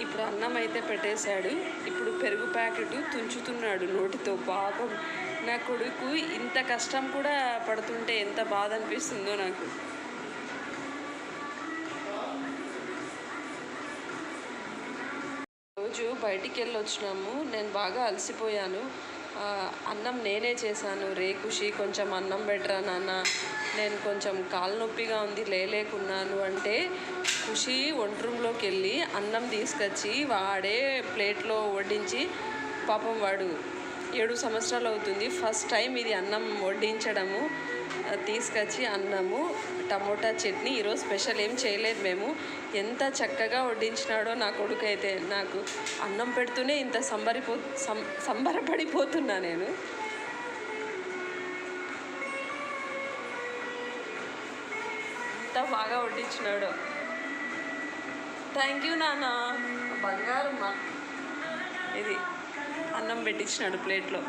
ఇప్పుడు అన్నం అయితే పెట్టేశాడు. ఇప్పుడు పెరుగు ప్యాకెట్ తుంచుతున్నాడు నోటితో. పాపం నా కొడుకు ఇంత కష్టం కూడా పడుతుంటే ఎంత బాధ అనిపిస్తుందో నాకు. బయటికి వెళ్ళి వచ్చినాము నేను బాగా అలసిపోయాను. అన్నం నేనే చేశాను. రే ఖుషి కొంచెం అన్నం పెట్టరా నాన్న? నేను కొంచెం కాలు నొప్పిగా ఉంది లేలేకున్నాను అంటే ఖుషి వంట రూమ్లోకి వెళ్ళి అన్నం తీసుకొచ్చి వాడే ప్లేట్లో వడ్డించి పాపం వాడు ఏడు సంవత్సరాలు అవుతుంది. ఫస్ట్ టైం ఇది అన్నం వడ్డించడము తీసుకొచ్చి అన్నము టమోటా చట్నీ. ఈరోజు స్పెషల్ ఏం చేయలేదు మేము. ఎంత చక్కగా వడ్డించినాడో నా కొడుకు అయితే నాకు అన్నం పెడుతూనే ఇంత సంబరిపో సం సంబరపడిపోతున్నా నేను. ఎంత బాగా వడ్డించినాడో. థ్యాంక్ యూ నాన్న. బంగారమ్మ. ఇది. అన్నం పెట్టించినాడు ప్లేట్లో.